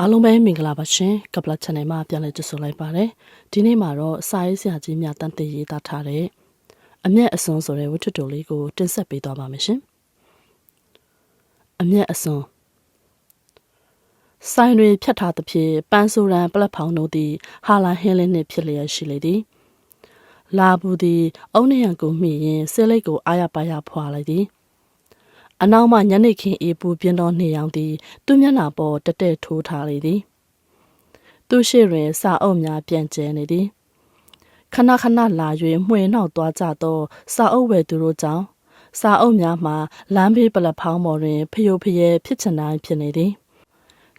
အားလုံးပဲမင်္ဂလာပါရှင်ကပလတ် channel မှာပြန်လည်ကြိုဆိုလိုက်ပါတယ်ဒီနေ့မှာတော့စာရေးဆရာကြီးများတန်တေးရေးသားထားတဲ့အမျက်အစွန်းဆိုတဲ့ဝတ္ထုတိုလေးကိုတင်ဆက်ပေးသွားပါမယ်ရှင်အမျက်အစွန်းဆိုင်တွေဖြတ်ထားသဖြင့်ပန်းဆိုရန်ပလက်ဖောင်တို့သည်ဟာလာဟင်းလင်းနှင့်ဖြစ်လျက်ရှိလေသည်လာဘူးသည်အုံနရံကိုမိရင်ဆဲလိတ်ကိုအာရပါရဖွာလိုက်သည် အနောက်မှညနေခင်းအေးပူပြင်းသောနေရောင်သည် သူ့မျက်နှာပေါ်တက်တက်ထိုးထားလေသည်သူရှိတွင်စာအုပ်များပြန့်ကျဲနေသည်ခဏခဏလာ၍မှွေနှောက်သွားကြသော စာအုပ်ဝယ်သူတို့ကြောင့်စာအုပ်များမှာလမ်းဘေးပလက်ဖောင်းပေါ်တွင်ဖျို့ဖျဲဖြစ်ချင်တိုင်းဖြစ်နေသည်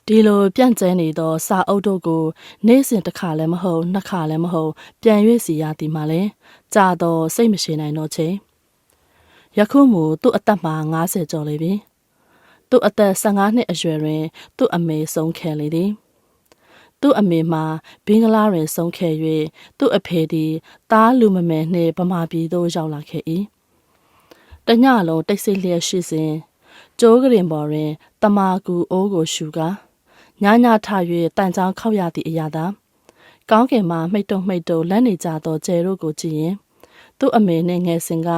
ဒီလိုပြန့်ကျဲနေသောစာအုပ်တို့ကို နေ့စဉ်တစ်ခါလည်းမဟုတ်နှစ်ခါလည်းမဟုတ်ပြန်၍စီရသည်မှလည်းကြာတော့စိတ်မရှိနိုင်တော့ချင်း ယခုမူသူ့အသက်မှာ90ကျော်လေပြီသူ့အသက်15နှစ်အရွယ်တွင်သူ့အမေဆုံးခဲ့လေသည်သူ့အမေမှာဘင်္ဂလားတွင်ဆုံးခဲ့၍သူ့အဖေသည်တားလူမမယ်နှင့်ဗမာပြည်သို့ရောက်လာခဲ့၏တညလုံးတိတ်ဆိတ်လျက်ရှိစဉ်ကျိုးကရင်ပေါ်တွင်တမာကူအိုးကိုရှူကာညညထ၍တန်ချောင်းခောက်ရသည့်အရာသာကောင်းကင်မှာမှိတ်တုံမှိတ်တုံလန့်နေကြသောကျယ်တို့ကိုကြည့်ရင် သူ့အမေနဲ့ငယ်စဉ်က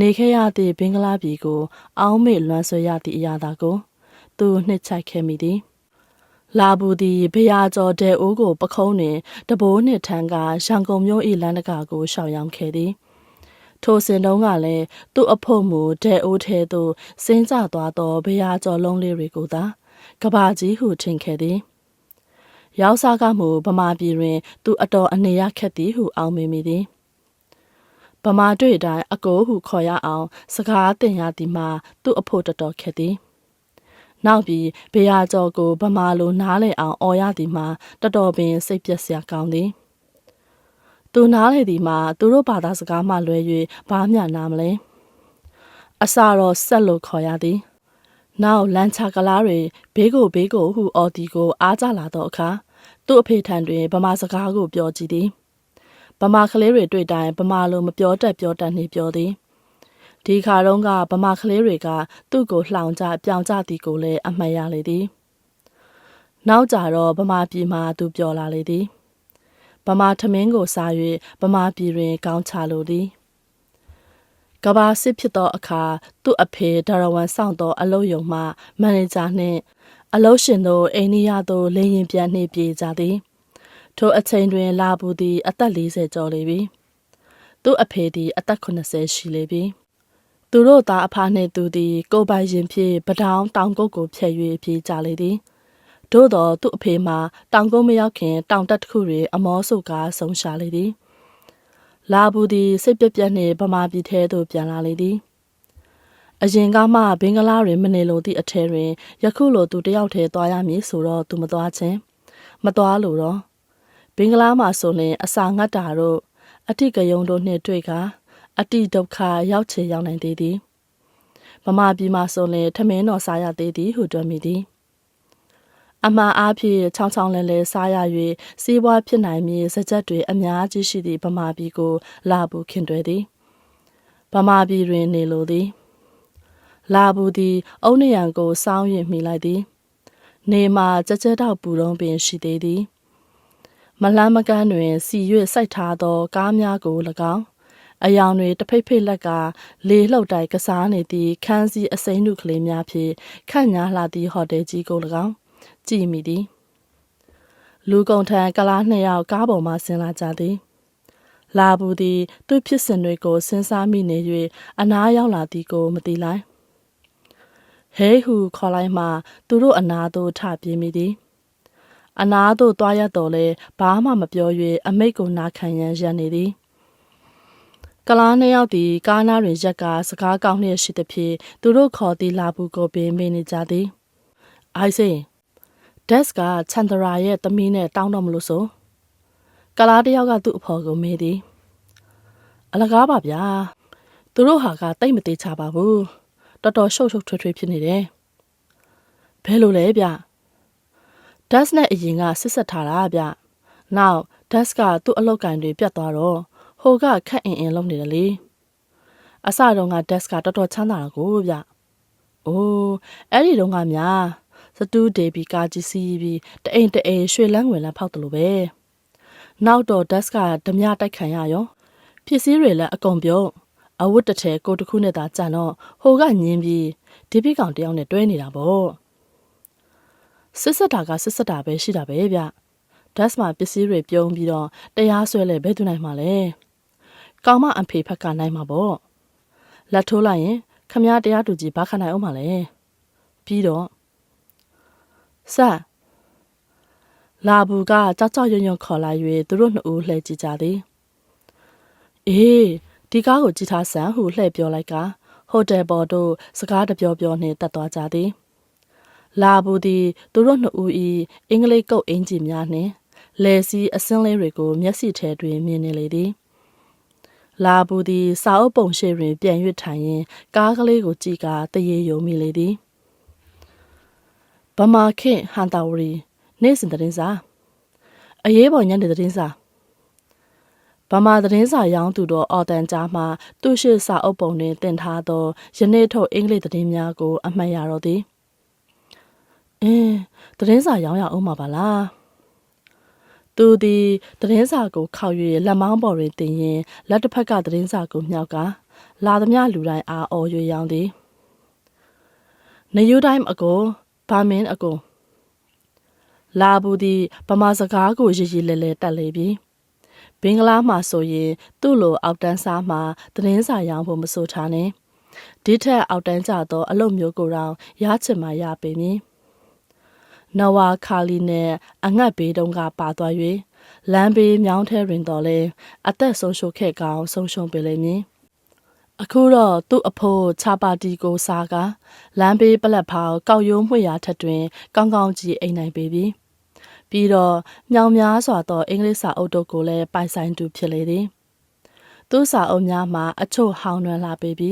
နေခဲ့ရသည့်ဘင်္ဂလားပြည်ကို အောင်းမေလွမ်းဆွဲရသည့်အရာသာကို သူနှစ်ချိုက်ခဲ့မိသည်လာဘူးသည်ဘုရားကျော်တဲ့အိုးကိုပခုံးတွင်တဘိုးနှင့်ထန်းကရန်ကုန်မြို့၏လမ်းတကာကိုရှောင်ရောက်ခဲ့သည်ထိုစဉ်တုန်းကလည်းသူ့အဖို့မူတဲ့အိုးထဲသို့စင်းကျသွားသောဘုရားကျော်လုံးလေးတွေကိုသာကဘာကြီးဟုထင်ခဲ့သည်ရောက်စားကမှုဗမာပြည်တွင် သူအတော်အနေရခက်သည်ဟုအောင်းမိမိသည် ဗမာတွေ့တိုင်းအကိုဟုခေါ်ရအောင် စကားတင်ရသည်မှာသူ့အဖို့တော်တော်ခက်သည်နောက်ပြီးဘေယာကျော်ကိုဗမာလိုနားလည်အောင်អော်ရသည်မှာတော်တော်ပင်စိတ်ပြက်စရာကောင်းသည်သူနားလေသည်မှာသူတို့ဘာသာစကားမှလွဲ၍ဘာမျှနားမလဲအစာတော့ဆက်လို့ခေါ်ရသည်နောက်လန်ချာကလားတွေဘေးကိုဘေးကိုဟုအော်ဒီကိုအားကြလာသောအခါသူ့အဖေထံတွင်ဗမာစကားကိုပြောကြည့်သည် ဗမာကလေးတွေတွေ့တိုင်းဗမာလိုမပြောတတ်ပြောတတ်နေပြောသည်ဒီခါတုန်းကဗမာကလေးတွေကသူ့ကိုလှောင်ကြပြောင်ကြသည်ကိုလည်းအမှတ်ရလေသည်နောက်ကြတော့ဗမာပြည်မှာသူပြောလာလေသည်ဗမာထမင်းကိုစား၍ဗမာပြည်တွင်ကောင်းချလိုသည်ကဘာစစ်ဖြစ်သောအခါသူ့အဖေဒါရဝန်ဆောင်သောအလုပ်ယုံမှမန်နေဂျာနှင့်အလုပ်ရှင်တို့အိန္ဒိယသို့လေရင်ပြန်နှင့်ပြေးကြသည် ထိုအချိန်တွင် လာဘူးသည် အသက်40ကျော်လေပြီသူ့အဖေသည် အသက်80ရှိလေပြီသူတို့သားအဖနှင့်သူသည် ကိုပိုင်ရင်ဖြင့်ပဒေါင်းတောင်ကုတ်ကိုဖျက်၍ပြေးကြလေသည်သို့တော်သူ့အဖေမှာတောင်ကုန်းမရောက်ခင် တောင်တက်တစ်ခုတွင် အမောဆုကားဆုံးရှာလေသည်လာဘူးသည်စိတ်ပြက်ပြက်နှင့်ဗမာပြည်ထဲသို့ပြန်လာလေသည်အရင်ကမှဘင်္ဂလားတွင်မနေလိုသည့်အထက်တွင်ယခုလိုသူတယောက်တည်းသွားရမည်ဆိုတော့သူမသွားခြင်းမသွားလို့တော့ ဘင်္ဂလားမှာဆိုရင်အစာငတ်တာတို့အတိကယုံတို့နှင့်တွေ့ကအတိဒုက္ခရောက်ချေရောက်နိုင်သေးသည်ဗမာပြည်မှာဆိုရင်ထမင်းတော်စားရသေးသည်ဟုတွက်မိသည်အမှားအားဖြင့်ချောင်းချောင်းလဲလဲစားရ၍စီးပွားဖြစ်နိုင်မည်စကြက်တွေအများကြီးရှိသည့်ဗမာပြည်ကို လာဘူးခင်တွယ်သည်ဗမာပြည်တွင်နေလိုသည် လာဘူးသည် အုံနရံကိုစောင်းရင်မိလိုက်သည် နေမှာကြကြတော့ပူတော့ပင်ရှိသေးသည် မလန်းမကန်းတွင်စီ၍စိုက်ထားသော ကားများကို၎င်းအယောင်တွေတဖိတ်ဖိတ်လက်ကလေလှုပ်တိုက်ကစားနေသည့်ခန်းစည်းအစိမ်းနုကလေးများဖြင့်ခန့်ညားလာသည့်ဟိုတယ်ကြီးကို၎င်းကြည့်မိသည်လူကုန်ထံကလားနှစ်ယောက်ကားပေါ်မှဆင်းလာကြသည်လာဘူးသည်သူ့ဖြစ်စဉ်တွေကိုစဉ်းစားမိနေ၍အနားရောက်လာသည်ကိုမသိလိုက်ဟဲဟုခေါ်လိုက်မှသူတို့အနာသို့ထပြေးမိသည် အနာသို့သွားရတော့လဲဘာမှမပြော၍အမိတ်ကိုနာခံရန်ရန်နေသည်ကလားနှစ်ယောက်သည်ကားနားတွင်ရက်ကစကားကောင်းလျက်ရှိသဖြင့်သူတို့ခေါ်သည်လာဘူးကိုပင်မေးနေကြသည်အိုက်စင်ဒက်ကချန်ဒရာရဲ့သမီးနဲ့တောင်းတော့မလို့ဆိုကလားတယောက်ကသူ့အဖော်ကိုမေးသည်အလကားပါဗျာသူတို့ဟာကတိတ်မသေးချပါဘူးတော်တော်ရှုပ်ရှုပ်ထွေးထွေးဖြစ်နေတယ်ဘယ်လိုလဲဗျ ဒက်နဲ့အရင်ကဆစ်ဆက်ထားတာဗျနောက်ဒက်ကသူ့အလောက်ကန်တွေပြတ်သွားတော့ဟိုကခက်အင်အင်လုပ်နေတယ်လေအစတုန်းကဒက်ကတော်တော်ချမ်းသာတာကိုဗျအိုးအဲ့ဒီတုန်းကများစတူးဒေဘီကာကြီးစီးပြီးတအိမ်တအိမ်ရွှေလန်းဝင်လန်းဖောက်တယ်လို့ပဲနောက်တော့ဒက်စကဓမြတိုက်ခံရရောပစ္စည်းတွေလည်းအကုန်ပြုတ်အဝတ်တစ်ထည်ကိုတစ်ခုနဲ့သာကြံတော့ဟိုကညင်းပြီးဒီပိကောင်တယောက်နဲ့တွဲနေတာပေါ့ စစ်စစ်တာကစစ်စစ်တာပဲရှိတာပဲဗျဒက်စမှာပစ္စည်းတွေပြုံးပြီးတော့တရားဆွဲလဲဘဲသူနိုင်မှာလဲကောင်မအဖေဖက်ကနိုင်မှာပေါ့လက်ထိုးလိုက်ရင်ခမည်းတရားသူကြီးဘာခနိုင်အောင်မလဲပြီးတော့ဆက်လာဘူးကကြောက်ကြောက်ရွံ့ရွံ့ခေါ်လာ၍သူတို့နှစ်ဦးလှည့်ကြည့်ကြသည်အေးဒီကားကိုကြည့်ထားစမ်းဟုလှည့်ပြောလိုက်ကဟိုတယ်ပေါ်သို့စကားတပြောပြောနှင့်တက်သွားကြသည် လာဘူးသည်သူတို့နှစ်ဦး၏အင်္ဂလိပ်ကုတ်အင်ဂျီများနှင့်လယ်စီအစင်းလေးတွေကိုမျက်စိထဲတွင်မြင်နေလေသည်လာဘူးသည်စာအုပ်ပုံရှိတွင် ပြန်၍ထိုင်ရင်ကားကလေးကိုကြည့်ကာတရေယုံမိလေသည်ဗမာခင်ဟန်တာဝရီနေ့စဉ်သတင်းစာအရေးပေါ်ညနေသတင်းစာဗမာသတင်းစာရောင်းသူတော်အော်တန်ကြားမှသူရှိစာအုပ်ပုံတွင်တင်ထားသောယနေ့ထုတ်အင်္ဂလိပ်သတင်းများကို အမှတ်ရတော့သည် အင်းသတင်းစာရောင်းရအောင်ပါပါလားသူသည်သတင်းစာကိုခောက်၍လက်မောင်းပေါ်တွင်တင်ရင်လက်တစ်ဖက်ကသတင်းစာကိုမြောက်ကလာသမျှလူတိုင်းအားအော်၍ရောင်းသည်နေယူတိုင်းအကိုဘာမင်းအကိုလာဘူးသည်ဗမာစကားကိုရည်ရည်လဲလဲတက်လေပြီဘင်္ဂလားမှာဆိုရင်သူ့လိုအောက်တန်းစားမှာသတင်းစာရောင်းဖို့မဆိုထားနဲ့ဒီထက်အောက်တန်းကြသောအလုပ်မျိုးကိုတော့ရချင်မှရပေမည် နဝါခါလီနဲ့အငတ်ဘေးတုံးကပါသွား၍လမ်းဘေးမြောင်းထဲတွင်တော်လဲအသက်ဆုံးရှုံးခဲ့ကောင်ဆုံးရှုံးပေလိမ့်မည်အခုတော့သူ့အဖိုးချာပါတီကိုစားကလမ်းဘေးပလက်ဖောက်ကောက်ရိုးမှွေရာထက်တွင် ကောင်းကောင်းကြီးအိမ်နိုင်ပေပြီပြီးတော့မြောင်များစွာသောအင်္ဂလိပ်စာအုပ်တို့ကိုလည်းပိုင်ဆိုင်သူဖြစ်လေသည်သူ့စာအုပ်များမှာအချို့ဟောင်းနှံလာပေပြီ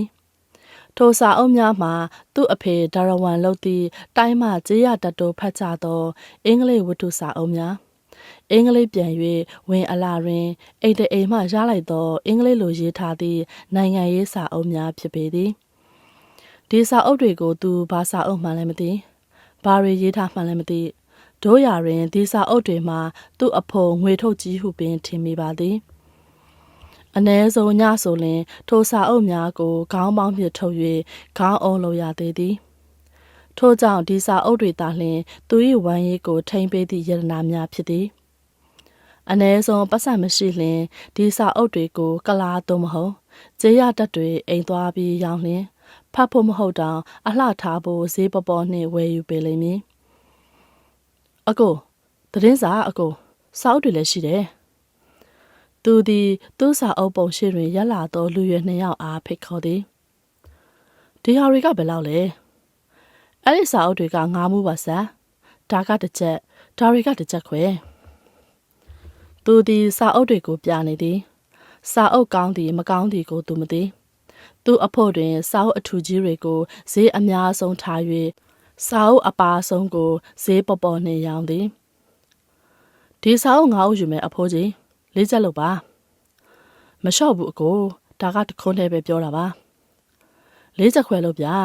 ထိုစာအုပ်များမှာ သူ့အဖေဒါရဝန်လုပ်သည့်တိုင်းမှကြေးရတတိုဖတ်ကြသော အင်္ဂလိပ်ဝတ္ထုစာအုပ်များအင်္ဂလိပ်ပြန်၍ဝင်အလာတွင်အိမ်တအိမ်မှရလိုက်သော အင်္ဂလိပ်လိုရေးထားသည့်နိုင်ငံရေးစာအုပ်များဖြစ်ပေသည်ဒီစာအုပ်တွေကိုသူဘာစာအုပ်မှလည်းမသိဘာတွေရေးထားမှလည်းမသိတို့ရာတွင်ဒီစာအုပ်တွေမှာသူ့အဖို့ငွေထုတ်ကြီးဟုပင်ထင်မိပါသည် အ ਨੇ ဆုံးညဆိုလင်ထိုစာအုပ်များကိုခေါင်းပေါင်းပြထုတ်၍ခေါင်းအုံးလိုရသေးသည်ထို့ကြောင့်ဒီစာအုပ်တွေသာလျှင်သူ၏ဝမ်းရေးကိုထိမ့်ပေးသည့်ယတနာများဖြစ်သည်အ ਨੇ ဆုံးပတ်စံမရှိလျင်ဒီစာအုပ်တွေကိုကလာသို့မဟုတ်ကျေးရတက်တွေအိမ်သွားပြီးရောင်းလျင်ဖတ်ဖို့မဟုတ်တောင်အလှထားဖို့ဈေးပပေါ်နှင့်ဝယ်ယူပေးလိမ့်မည်အကိုသတင်းစာအကိုစာအုပ်တွေလည်းရှိတယ် သူသည်သူ့စာအုပ်ပုံရှိတွင်ရက်လာသောလူရွယ်နှစ်ယောက်အားဖိတ်ခေါ်သည်ဒီဟာတွေကဘယ်လောက်လဲအဲ့ဒီစာအုပ်တွေကငားမှုပါဆာဒါကတစ်ချက်ဒါတွေကတစ်ချက်ခွဲသူသည်စာအုပ်တွေကိုပြနေသည် စာအုပ်ကောင်းသည်မကောင်းသည်ကိုသူမသိသူ့အဖို့တွင် စာအုပ်အထူကြီးတွေကိုဈေးအများဆုံးထား၍စာအုပ်အပါဆုံးကိုဈေးပေါ်ပေါ်နှင့်ရောင်းသည်ဒီစာအုပ်ငါ့အုပ်ယူမယ်အဖိုးကြီး လေးချက်လို့ပါမလျှော့ဘူးအကိုဒါကတခွန်းတည်းပဲပြောတာပါလေးချက်ခွဲလို့ဗျာ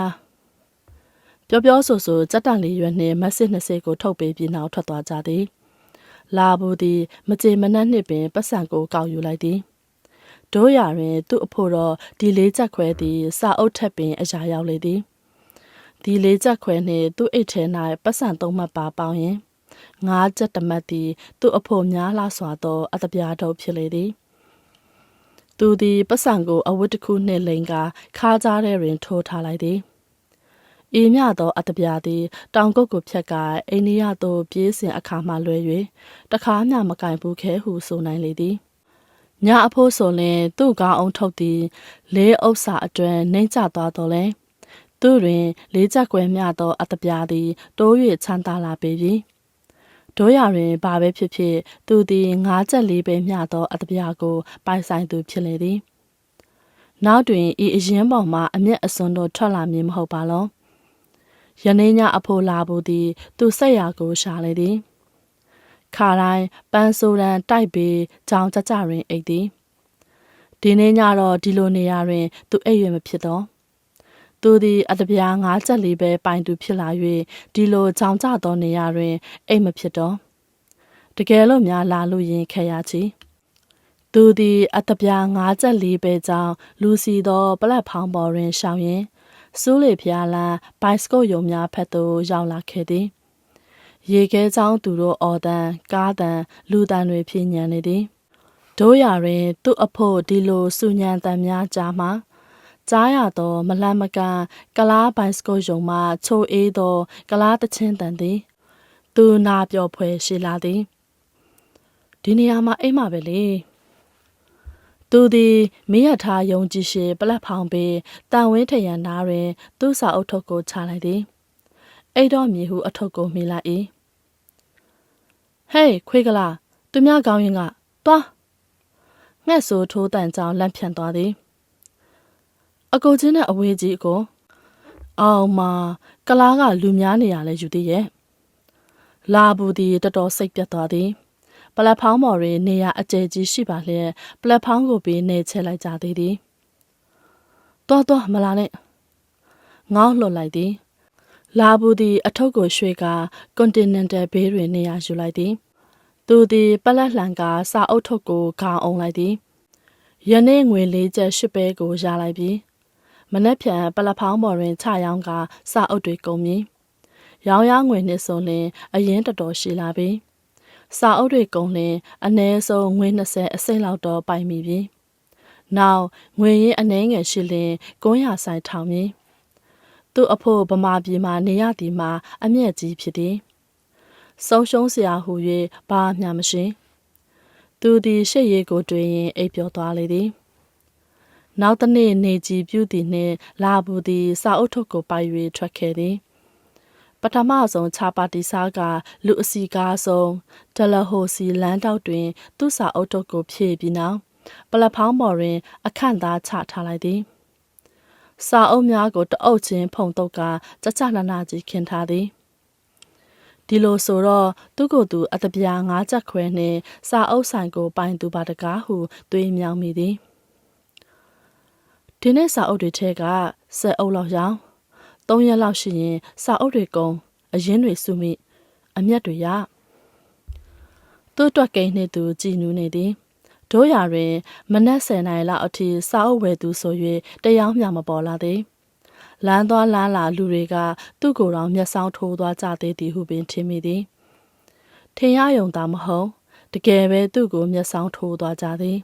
ပြောပြောဆိုဆိုစက်တန်လေးရွယ်နှင့်မက်စစ်20ကိုထုတ်ပေးပြီးနောက်ထွက်သွားကြသည်လာဘူးသည်မကြေမနက်နှစ်ပင်ပတ်စံကိုကောက်ယူလိုက်သည်တို့ရတွင်သူ့အဖို့တော့ဒီလေးချက်ခွဲသည်စာအုပ်ထက်ပင်အရာရောက်လေသည်ဒီလေးချက်ခွဲနှင့်သူ့အိတ်ထဲ၌ပတ်စံသုံးမှတ်ပါပေါင်းရင် ငါးချက်တမတ်သည် သူ့အဖို့များလာစွာသော အတပြားတို့ဖြစ်လေသည်သူသည်ပတ်စံကို အဝတ်တစ်ခုနှင့်လိန်ကခါးကြားထဲတွင် ထိုးထားလိုက်သည်။အေးမြသောအတပြားသည် တောင်ကုတ်ကိုဖြတ်ကာအိန္ဒိယသို့ပြေးစဉ်အခါမှလွဲ၍တခါမျှမကင်ဘူးခဲဟုဆိုနိုင်လေသည်။ညအဖို့ဆိုလင်သူ့ကောင်းအောင်ထုတ်သည်လေးဥစ္စာအတွင်နှိမ့်ချသွားတော်လဲ။သူတွင် လေးချက်ကွယ်မြသောအတပြားသည်တိုး၍ချမ်းသာလာပေပြီ။ တို့ရတွင်ဘာပဲဖြစ်ဖြစ် သူသည်ငါးချက်လေးပဲမျှသောအတပြားကို ပိုင်ဆိုင်သူဖြစ်လေသည်နောက်တွင်ဤအရင်ပေါ်မှအမျက်အစွန်းတို့ထွက်လာမည်မဟုတ်ပါလောယနေ့ညအဖိုးလာဘူးသည် သူဆက်ရာကိုရှာလေသည်ခါတိုင်းပန်းဆိုးရန်တိုက်ပြီးကြောင်ကြကြတွင်အိတ်သည်ဒီနေ့ညတော့ဒီလိုနေရာတွင် သူအိပ်ရမဖြစ်တော့ သူသည်အတပြားငါးချက်လေးပဲပိုင်သူဖြစ်လာ၍ဒီလိုကြောင်ကြသောနေရာတွင်အိမ်မဖြစ်တော့တကယ်လို့များလာလို့ရင်ခဲရချီသူသည်အတပြားငါးချက်လေးပဲကြောင့်လူစီသောပလက်ဖောင်းပေါ်တွင်ရှောင်ရင်စူးလေဖျားလန်းဘိုက်စကုတ်ယုံများဖက်သို့ရောက်လာခဲ့သည်ရေခဲချောင်းသူတို့အော်တန်ကားတန်လူတန်တွေဖြည့်ညံနေသည်တို့ရတွင်သူ့အဖို့ဒီလိုစုညံတန်များကြားမှာ ကြားရသောမလန့်မကန်ကလားဘိုင်စကုတ်ယုံမှချိုအေးသောကလားတချင်းတန်သည် သူနာပြော်ဖွယ်ရှိလာသည်ဒီနေရာမှာအိမ်မှာပဲလေသူသည်မင်းရထားယုံကြည်ရှိပလက်ဖောင်ပေးတန်ဝင်းထရန်နာတွင် သူ့စာအုပ်ထုပ်ကိုချလိုက်သည်အိတ်တော်မြေဟုအထုပ်ကိုမိလိုက်၏ဟေးခွေးကလာသူများကောင်းရင်ကသွားငှက်ဆိုထိုးတန်ကြောင်လန့်ဖြန့်သွားသည် အကိုချင်းနဲ့အဝေးကြီးအကိုအောင်မကလားကလူများနေရလဲယူသေးရဲ့လာဘူးသည်တော်တော်စိတ်ပြတ်သွားသည်ပလက်ဖောင်းပေါ်တွင်နေရအကျယ်ကြီးရှိပါလျက်ပလက်ဖောင်းကိုပြီးနေချလိုက်ကြသေးသည်တော်တော်မလာနဲ့ငေါ့လှုပ်လိုက်သည်လာဘူးသည်အထုပ်ကိုရွှေကကွန်တီနန်တယ်ဘေးတွင်နေရာယူလိုက်သည်သူသည်ပလက်လှန်ကစာအုပ်ထုပ်ကိုခေါင်းအောင်လိုက်သည်ယနေ့ငွေလေးချက်ရှစ်ပဲကိုရလိုက်ပြီး မနှက်ဖြန်ပလက်ဖောင်းပေါ်တွင်ချရောင်းကစာအုပ်တွေကုန်ပြီရောင်းရငွေနှစ်စုံလင် အရင်တော်တော်ရှိလာပြီစာအုပ်တွေကုန်လင်အနည်းဆုံးငွေ20အစိမ့်လောက်တော့ပိုင်မိပြီနောက်ငွေရင်းအနှဲငယ်ရှိလင်900ဆိုင်ထောင်မည်သူ့အဖို့ဗမာပြည်မှာနေရသည်မှာအမျက်ကြီးဖြစ်သည်ဆုံးရှုံးစရာဟူ၍ဘာမှမရှိသူသည်ရှေ့ရည်ကိုတွေ့ရင်အိပ်ပျော်သွားလေသည် နောက်တနေ့နေကြီးပြုသည်နှင့်လာဘူးသည်စာအုပ်ထုပ်ကိုပိုက်၍ထွက်ခဲ့သည်ပထမဆုံးချာပါတီစားကလူအစီကားဆုံးဒလဟိုစီလမ်းတောက်တွင် သူ့စာအုပ်ထုပ်ကိုဖြည့်ပြီးနောက်ပလက်ဖောင်းပေါ်တွင် အခန့်သားချထားလိုက်သည်စာအုပ်များကိုတအုပ်ချင်းဖုံတုပ်ကကြကြနာနာကြီးခင်းထားသည်ဒီလိုဆိုတော့သူ့ကိုယ်သူအတပြားငါးချက်ခွဲနှင့်စာအုပ်ဆိုင်ကိုပိုင်သူပါတကားဟုတွေးမြောင်မိသည် ဒီနေ့စာအုပ်တွေထဲကဆယ်အုပ်လောက်ရောင်း၃ရက်လောက်ရှိရင်စာအုပ်တွေကုန်အရင်တွေစုမိအမျက်တွေရသူ့တွက်ကိန်းနှင့်သူကြည်နူးနေသည်တို့ရာတွင် မနက်10နာရီလောက်အထိစာအုပ်ဝယ်သူဆို၍တရားမျှမပေါ်လာသည်လမ်းသွားလမ်းလာလူတွေကသူ့ကိုယ်တော်မျက်စောင်းထိုးသွားကြသေးသည်ဟုပင်ထင်မိသည်ထင်ရယုံသာမဟုတ်တကယ်ပဲသူ့ကိုမျက်စောင်းထိုးသွားကြသည်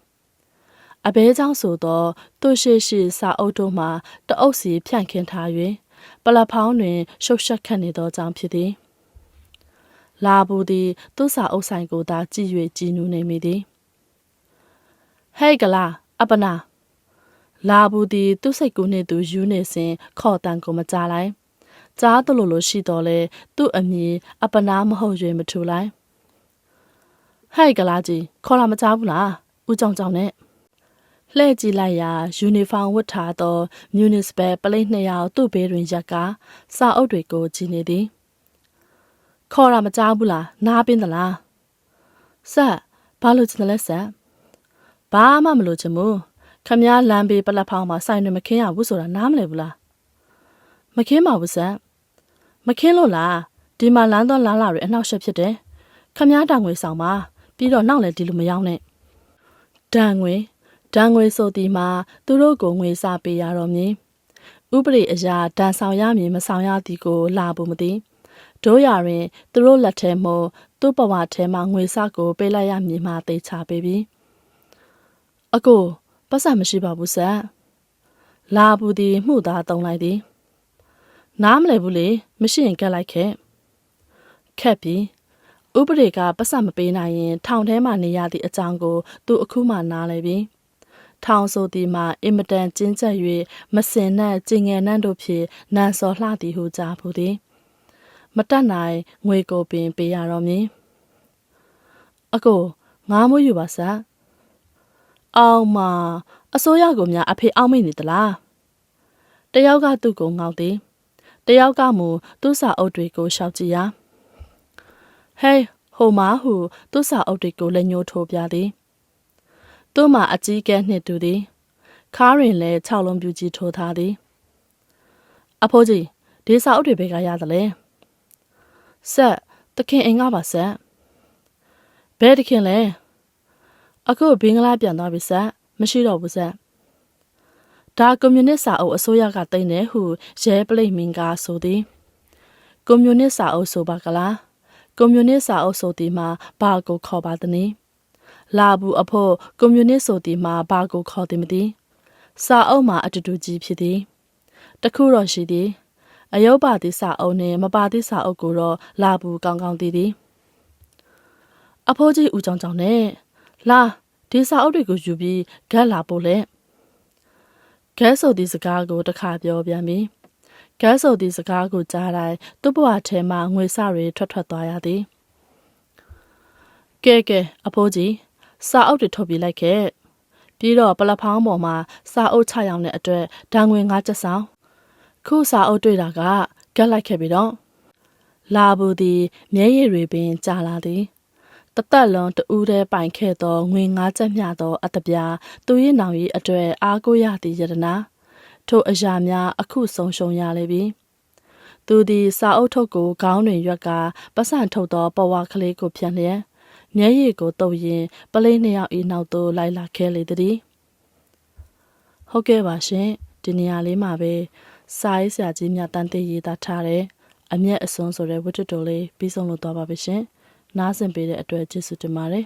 အဘဲเจ้าဆိုသောသူရှိရှိစာအုပ်တို့မှတအုပ်စီဖြန့်ခင်းထား၍ပလက်ဖောင်းတွင်ရှုပ်ရှက်ခတ်နေသောကြောင့်ဖြစ်သည်လာဘူးသည်သူ့စာအုပ်ဆိုင်ကိုသာကြည့်၍ကြည်နူးနေမိသည်ဟဲ့ကလာအပနာလာဘူးသည်သူ့စိတ်ကူးနှင့်သူယူနေစဉ်ခေါ်တန်ကိုမကြားလိုက်ကြားသလိုလိုရှိတော်လဲသူ့အမည်အပနာမဟုတ်၍မထူလိုက်ဟဲ့ကလာကြီးခေါ်လာမကြားဘူးလားဦးကြောင်ကြောင်နဲ့ လှည့်ကြည့်လိုက်ရာယူနီဖောင်းဝတ်ထားသောမြူနစ်ပယ်ပလိတ်နှစ်ယောက်သူ့ဘေးတွင်ရက်ကစာအုပ်တွေကိုကြည့်နေသည်ခေါ်တာမကြားဘူးလားနားပင်းသလားဆက်ဘာလို့ချင်တယ်လဲဆက်ဘာမှမလို့ချင်ဘူးခမည်းလမ်းဘေးပလက်ဖောင်းမှာစိုင်တွေမခင်းရဘူးဆိုတာနားမလည်ဘူးလားမခင်းပါဘူးဆက်မခင်းလို့လားဒီမှာလမ်းတော့လမ်းလာတွေအနှောက်အယှက်ဖြစ်တယ်ခမည်းတောင်ငွေဆောင်ပါပြီးတော့နောက်လည်းဒီလိုမရောက်နဲ့တန်ငွေ ဒဏ်ငွေဆိုသည်မှာသူတို့ကိုငွေစပေးရတော့မည်ဥပဒေအရာဒဏ်ဆောင်ရမည်မဆောင်ရသည်ကိုလာဖို့မသိတို့ရရင်သူတို့လက်ထဲမှသူ့ဘဝထဲမှာငွေစကိုပေးလိုက်ရမည်မှာသိချပေးပြီအကိုပတ်စံမရှိပါဘူးဆက်လာဘူးသည်မှုသားတုံးလိုက်သည်နားမလဲဘူးလေမရှိရင်ကက်လိုက်ခဲ့ခက်ပြီဥပဒေကပတ်စံမပေးနိုင်ရင် ထောင်ထဲမှာနေရသည့်အကြောင်းကိုသူအခုမှနားလဲပြီ ထောင်ဆိုသည်မှာအင်မတန်ကျဉ်ကျပ်၍မစင်နှံ့ကျင်ငယ်နှံ့တို့ဖြင့်နန်စော်လှသည်ဟုကြားဘူးသည်မတတ်နိုင်ငွေကိုပင်ပေးရတော့မည်အကိုငားမွေးယူပါစအောင်မအစိုးရကများအဖေအောက်မိနေသလားတယောက်ကသူ့ကိုငေါက်သည်တယောက်ကမူသူ့စာအုပ်တွေကိုရှောက်ကြည့်ရာဟေးဟိုမာဟုသူ့စာအုပ်တွေကိုလက်ညှိုးထိုးပြသည် သူ့မှာအကြီးကဲနှင့်တူသည်ခါးရင်လည်း၆လုံးပြူကြီးထိုးထားသည်အဖိုးကြီးဒီစာအုပ်တွေဘယ်ကရတယ်လဲဆက်တခင်အိမ်ကပါဆက်ဘယ်တခင်လဲအခုဘင်္ဂလားပြန်သွားပြီဆက်မရှိတော့ဘူးဆက်ဒါကွန်မြူနစ်စာအုပ်အစိုးရကတင်တယ်ဟုရဲပလိတ်မင်းကဆိုသည်ကွန်မြူနစ်စာအုပ်ဆိုပါကလားကွန်မြူနစ်စာအုပ်ဆိုသည်မှာဘာကိုခေါ်ပါသနည်း လာဘူးအဖို့ကွန်မြူနစ်ဆိုသည်မှာဘာကိုခေါ်သည်မသိစာအုပ်မှာအတူတူကြီးဖြစ်သည်တခုတော့ရှိသည်အယုတ်ပါသည့်စာအုပ်နှင့်မပါသည့်စာအုပ်ကိုတော့လာဘူးကောင်းကောင်းသိသည်အဖိုးကြီးဦးကြောင်ကြောင်နဲ့လာဒီစာအုပ်တွေကိုယူပြီးဂက်လာပို့လက်ဂက်ဆိုသည့်စကားကိုတစ်ခါပြောပြန်ပြီဂက်ဆိုသည့်စကားကိုကြားတိုင်းသူ့ဘဝထဲမှာငွေစတွေထွက်ထွက်သွားရသည်ကဲကဲအဖိုးကြီး စာအုပ်တွေထုတ်ပြလိုက်ခဲ့ပြီးတော့ပလက်ဖောင်းပေါ်မှာစာအုပ်ချရောင်တဲ့အတွက်ဒဏ်ငွေ၅ချက်ဆောင်ခုစာအုပ်တွေ့တာကကက်လိုက်ခဲ့ပြီတော့လာဘူးသည်မျက်ရည်တွေပင်ကြာလာသည်တသက်လုံးတူးတဲ့ပိုင်ခဲ့သောငွေငါးချက်မျှသောအတပြားသူ၏နောင်၏အတွေ့အားကိုးရသည့်ယတနာထိုအရာများအခုဆုံးရှုံးရလေပြီသူသည်စာအုပ်ထုတ်ကိုခေါင်းတွင်ရွက်ကပတ်စံထုတ်သောပဝါကလေးကိုဖြန့်လျက် မျက်ရည်ကိုတုပ်ရင်းပလိနှစ်ယောက်၏နောက်သို့လိုက်လာခဲ့လေသည်ဟုတ်ကဲ့ပါရှင်ဒီနေရာလေးမှာပဲစာရေးဆရာကြီးများတန်တေးရေးသားထားတဲ့အမျက်အစွန်းဆိုတဲ့ဝတ္ထုတော်လေးပြီးဆုံးလို့သွားပါပြီရှင်နားဆင်ပေးတဲ့အတွက်ကျေးဇူးတင်ပါတယ်